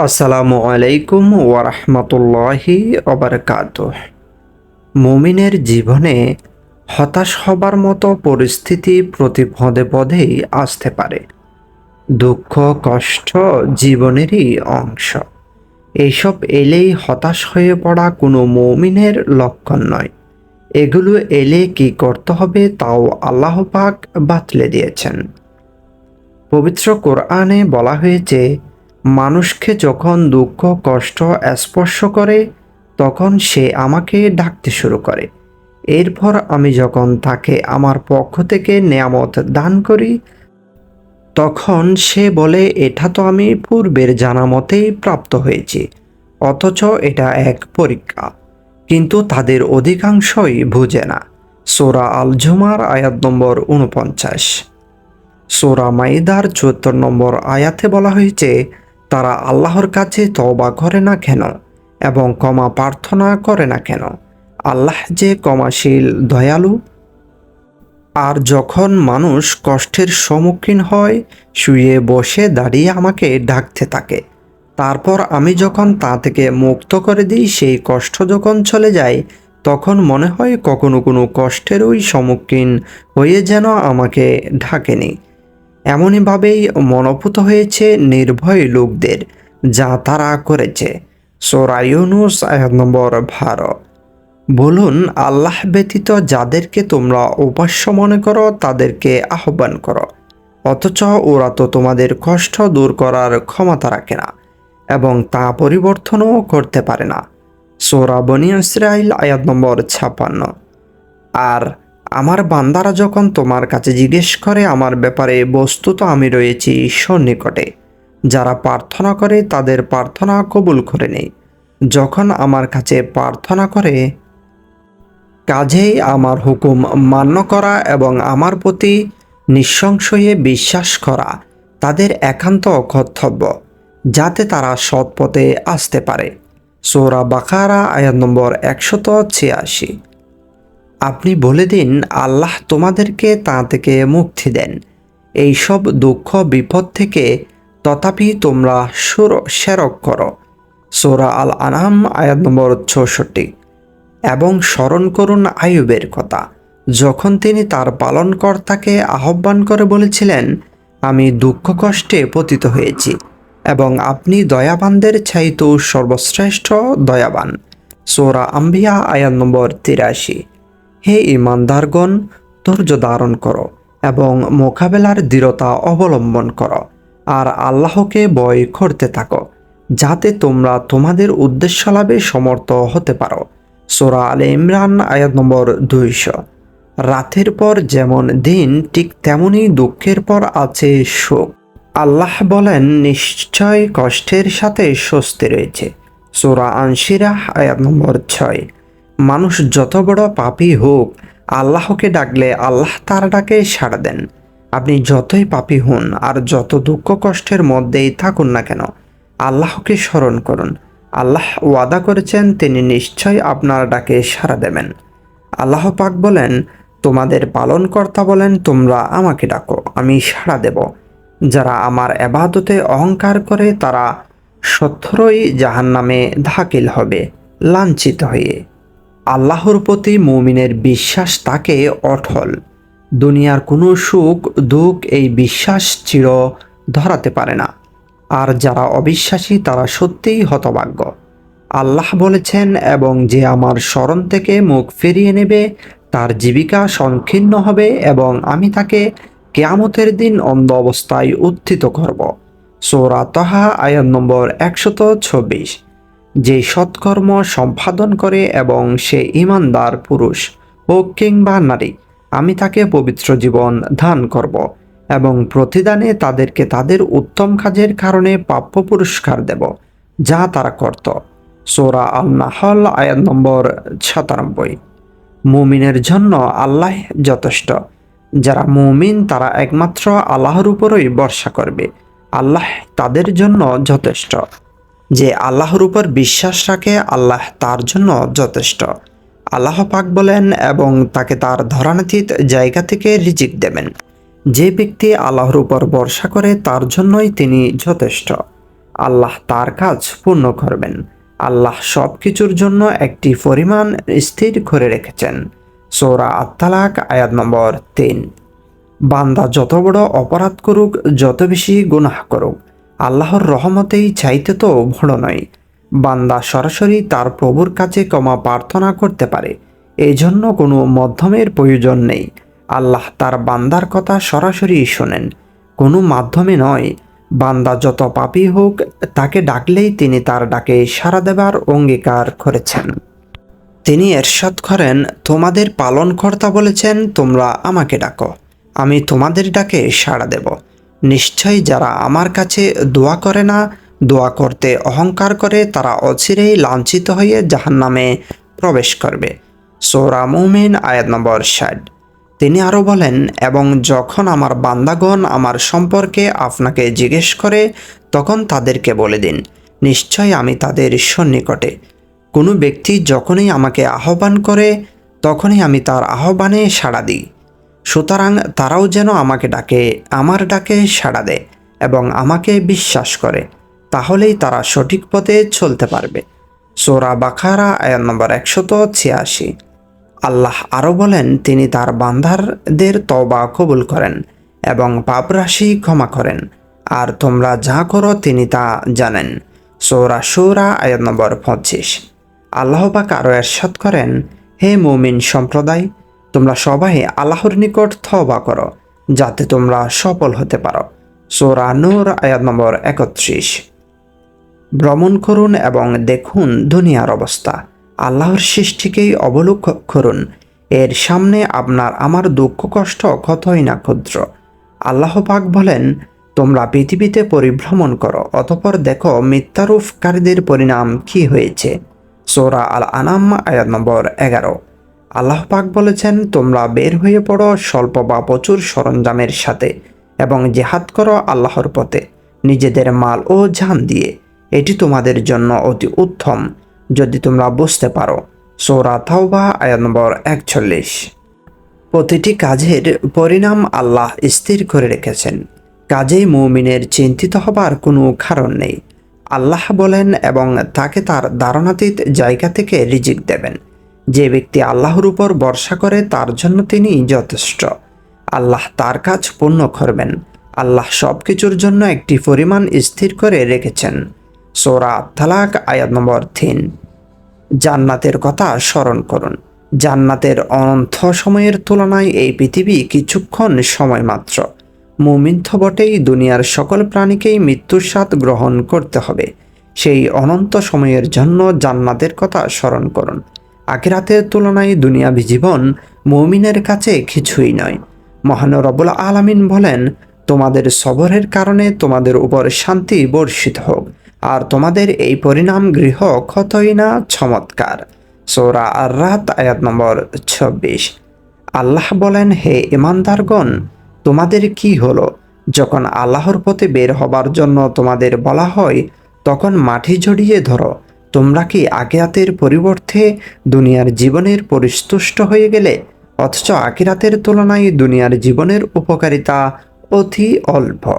আসসালামু আলাইকুম ওয়ারহমতুল্লাহি অবরকাত মুমিনের জীবনে হতাশ হবার মতো পরিস্থিতি প্রতি পদে পদেই আসতে পারে। দুঃখ, কষ্ট জীবনেরই অংশ। এইসব এলেই হতাশ হয়ে পড়া কোনো মৌমিনের লক্ষণ নয়। এগুলো এলে কি করতে হবে তাও আল্লাহ পাক বাতলে দিয়েছেন। পবিত্র কোরআনে বলা হয়েছে মানুষকে যখন দুঃখ, কষ্ট স্পর্শ করে, তখন সে আমাকে ডাকতে শুরু করে। এরপর আমি যখন তাকে আমার পক্ষ থেকে নেয়ামত দান করি, তখন সে বলে, এটা তো আমি পূর্বের জানা মতেই প্রাপ্ত হয়েছি, অথচ এটা এক পরীক্ষা। কিন্তু তাদের অধিকাংশই বুঝে না। সোরা আল জুমার আয়াত নম্বর উনপঞ্চাশ সোরা মাইদার চুয়াত্তর নম্বর আয়াতে বলা হয়েছে তারা আল্লাহর কাছে তওবা করে না কেন এবং ক্ষমা প্রার্থনা করে না কেন? আল্লাহ যে ক্ষমাশীল, দয়ালু। আর যখন মানুষ কষ্টের সম্মুখীন হয়, শুয়ে বসে দাঁড়িয়ে আমাকে ডাকতে থাকে। তারপর আমি যখন তা থেকে মুক্ত করে দিই, সেই কষ্ট যখন চলে যায়, তখন মনে হয় কখনো কোনো কষ্টেরই সম্মুখীন হয়ে যেন আমাকে ঢাকেনি। এমনইভাবেই মনোভূত হয়েছে নির্ভয় লোকদের যা তারা করেছে। সোরাইনুস এক নম্বর ভারত বলুন, আল্লাহ ব্যতীত যাদেরকে তোমরা উপাস্য মনে করো, তাদেরকে আহ্বান করো। অথচ ওরা তো তোমাদের কষ্ট দূর করার ক্ষমতা রাখে না এবং তা পরিবর্তনও করতে পারে না। সোরা বনি ইসরাইল আয়াত নম্বর ছাপান্ন আর আমার বান্দারা যখন তোমার কাছে জিজ্ঞেস করে আমার ব্যাপারে, বস্তুত আমি রয়েছি ঈশ্বর নিকটে যারা প্রার্থনা করে, তাদের প্রার্থনা কবুল করে নেই। যখন আমার কাছে প্রার্থনা করে, কাজেই আমার হুকুম মান্য করা এবং আমার প্রতি নিঃসংশয়ে বিশ্বাস করা তাদের একান্ত কর্তব্য, যাতে তারা সৎ পথে আসতে পারে। সোরা বাকারা, আয়াত নম্বর একশত ছিয়াশি। আপনি বলে দিন, আল্লাহ তোমাদেরকে তা থেকে মুক্তি দেন। এইসব দুঃখ, বিপদ থেকে তথাপি তোমরা সুর, সেরক করো। সোরা আল আনাম আয়াত নম্বর চৌষট্টি এবং স্মরণ করুন আয়ুবের কথা। যখন তিনি তার পালনকর্তাকে আহ্বান করে বলেছিলেন, আমি দুঃখ কষ্টে পতিত হয়েছি এবং আপনি দয়াবানদের চাইতেও সর্বশ্রেষ্ঠ দয়াবান। সোরা আম্বিয়া, আয়াত নম্বর তিরাশি। হে ইমানদারগণ, ধৈর্য ধারণ করো এবং মোকাবেলার দৃঢ়তা অবলম্বন করো। আর আল্লাহকে বয় করতে থাকো, যাতে তোমরা তোমাদের উদ্দেশ্য লাভে সমর্থ হতে পারো। সোরা আলে ইমরান, আয়াত নম্বর দুইশো। রাতের পর যেমন দিন, ঠিক তেমনই দুঃখের পর আছে সুখ। আল্লাহ বলেন, নিশ্চয় কষ্টের সাথে স্বস্তি রয়েছে। সোরা আনশিরা আয়াত নম্বর ছয়। মানুষ যত বড় পাপী হোক, আল্লাহকে ডাকলে আল্লাহ তার ডাকে সাড়া দেন। আপনি যতই পাপী হন আর যত দুঃখ কষ্টের মধ্যেই থাকুন না কেন, আল্লাহকে স্মরণ করুন। আল্লাহ ওয়াদা করেছেন তিনি নিশ্চয় আপনার ডাকে সাড়া দেবেন। আল্লাহ পাক বলেন, তোমাদের পালনকর্তা বলেন, তোমরা আমাকে ডাকো, আমি সাড়া দেব। যারা আমার এবাদতে অহংকার করে, তারা সত্যরই জাহান নামে ধাকিল হবে, লাঞ্ছিত হয়ে। আল্লাহর প্রতি মুমিনের বিশ্বাস তাকে অঠল দুনিয়ার কোনো সুখ, দুঃখ এই বিশ্বাস চির ধরাতে পারে না। আর যারা অবিশ্বাসী, তারা সত্যিই হতভাগ্য। আল্লাহ বলেছেন, এবং যে আমার স্মরণ থেকে মুখ ফিরিয়ে নেবে, তার জীবিকা সংকীর্ণ হবে এবং আমি তাকে কেয়ামতের দিন অন্ধ অবস্থায় উত্থিত করব। সোরা তহা আয়ন নম্বর একশত ছব্বিশ। যে সৎকর্ম সম্পাদন করে এবং সে ইমানদার পুরুষ হোক কিংবা নারী, আমি তাকে পবিত্র জীবন দান করব এবং প্রতিদানে তাদেরকে তাদের উত্তম কাজের কারণে প্রাপ্য পুরস্কার দেব, যা তারা করত। সোরা আল আয়াত নম্বর সাতানব্বই। মুমিনের জন্য আল্লাহ যথেষ্ট। যারা মুমিন, তারা একমাত্র আল্লাহর উপরই ভরসা করবে। আল্লাহ তাদের জন্য যথেষ্ট। যে আল্লাহর উপর বিশ্বাস রাখে, আল্লাহ তার জন্য যথেষ্ট। আল্লাহ পাক বলেন, এবং তাকে তার ধরানাতীত জায়গা থেকে রিজিক দেবেন। যে ব্যক্তি আল্লাহর উপর ভরসা করে, তার জন্যই তিনি যথেষ্ট। আল্লাহ তার কাজ পূর্ণ করবেন। আল্লাহ সব কিছুর জন্য একটি পরিমাণ স্থির করে রেখেছেন। সৌরা আত্মালাক আয়াত নম্বর তিন। বান্দা যত বড় অপরাধ করুক, যত বেশি গুনাহ করুক আল্লাহর রহমতেই চাইতে তো বড় নয়। বান্দা সরাসরি তার প্রভুর কাছে ক্ষমা প্রার্থনা করতে পারে এই জন্য কোনো মাধ্যমের প্রয়োজন নেই। আল্লাহ তার বান্দার কথা সরাসরি শোনেন। কোনো মাধ্যমে নয়, বান্দা যত পাপী হোক, তাকে ডাকলেই তিনি তার ডাকে সাড়া দেবার অঙ্গীকার করেছেন। তিনি এরশাদ করেন, তোমাদের পালনকর্তা বলেছেন, তোমরা আমাকে ডাকো, আমি তোমাদের ডাকে সাড়া দেব। নিশ্চয়ই যারা আমার কাছে দোয়া করে না, দোয়া করতে অহংকার করে, তারা অচিরেই লাঞ্ছিত হয়ে জাহান্নামে প্রবেশ করবে। সৌরা মুমিন, আয়াত নম্বর ষাট। তিনি আরও বলেন, এবং যখন আমার বান্দাগণ আমার সম্পর্কে আপনাকে জিজ্ঞেস করে, তখন তাদেরকে বলে দিন, নিশ্চয় আমি তাদের সন্নিকটে। কোনো ব্যক্তি যখনই আমাকে আহ্বান করে, তখনই আমি তার আহ্বানে সাড়া দিই। সুতরাং তারাও যেন আমাকে ডাকে, আমার ডাকে সাড়া দেয় এবং আমাকে বিশ্বাস করে। তাহলেই তারা সঠিক পথে চলতে পারবে। সোরা বাখারা আয়াত নম্বর একশত ছিয়াশি। আল্লাহ আরও বলেন, তিনি তার বান্দারদের তবা কবুল করেন এবং পাপরাশি ক্ষমা করেন। আর তোমরা যা করো, তিনি তা জানেন। সৌরা সৌরা আয়াত নম্বর পঁচিশ। আল্লাহ পাক আরও এরশাদ করেন, হে মুমিন সম্প্রদায় তোমরা সবাই আল্লাহর নিকট থবা করো, যাতে তোমরা সফল হতে পারো। সোরা নূর, আয়াত নম্বর একত্রিশ। ভ্রমণ করুন এবং দেখুন দুনিয়ার অবস্থা। আল্লাহর সৃষ্টিকেই অবলোক করুন। এর সামনে আপনার আমার দুঃখ, কষ্ট কতই না ক্ষুদ্র। আল্লাহ পাক বলেন, তোমরা পৃথিবীতে পরিভ্রমণ করো, অতপর দেখো মিথ্যারূপকারীদের পরিণাম কি হয়েছে। সোরা আল আনাম আয়াত নম্বর এগারো। আল্লাহ পাক বলেছেন, তোমরা বের হয়ে পড়ো স্বল্প বা প্রচুর সরঞ্জামের সাথে এবং জেহাদ করো আল্লাহর পথে, নিজেদের মাল ও জান দিয়ে। এটি তোমাদের জন্য অতি উত্তম, যদি তোমরা বুঝতে পারো। সৌরা থাওবা আয়াত নম্বর একচল্লিশ। প্রতিটি কাজের পরিণাম আল্লাহ স্থির করে রেখেছেন। কাজেই মৌমিনের চিন্তিত হবার কোনো কারণ নেই। আল্লাহ বলেন এবং তাকে তার ধারণাতীত জায়গা থেকে রিজিক দেবেন। যে ব্যক্তি আল্লাহর উপর ভরসা করে, তার জন্য তিনি যথেষ্ট। আল্লাহ তার কাজ পূর্ণ করবেন। আল্লাহ সব কিছুর জন্য একটি পরিমাণ স্থির করে রেখেছেন। সোরা তালাক আয়াত নম্বর তিন। জান্নাতের কথা স্মরণ করুন। জান্নাতের অনন্ত সময়ের তুলনায় এই পৃথিবী কিছুক্ষণ সময় মাত্র। মুমিন্থ বটেই দুনিয়ার সকল প্রাণীকেই মৃত্যুর স্বাদ গ্রহণ করতে হবে। সেই অনন্ত সময়ের জন্য জান্নাতের কথা স্মরণ করুন। আখিরাতের তুলনায় দুনিয়াবী জীবন মৌমিনের কাছে কিছুই নয়। মহান রবুল আলামিন বলেন, তোমাদের সবরের কারণে তোমাদের উপর শান্তি বর্ষিত হোক, আর তোমাদের এই পরিণাম গৃহ কতই না চমৎকার। সৌরা আর রাত আয়াত নম্বর ছব্বিশ। আল্লাহ বলেন, হে ইমানদারগণ তোমাদের কি হলো? যখন আল্লাহর পথে বের হবার জন্য তোমাদের বলা হয়, তখন মাটি জড়িয়ে ধরো তোমরা কি আকিরাতের পরিবর্তে দুনিয়ার জীবনের পরিস্তুষ্ট হয়ে গেলে? অথচ আকিরাতের তুলনায় দুনিয়ার জীবনের উপকারিতা অতি অল্প।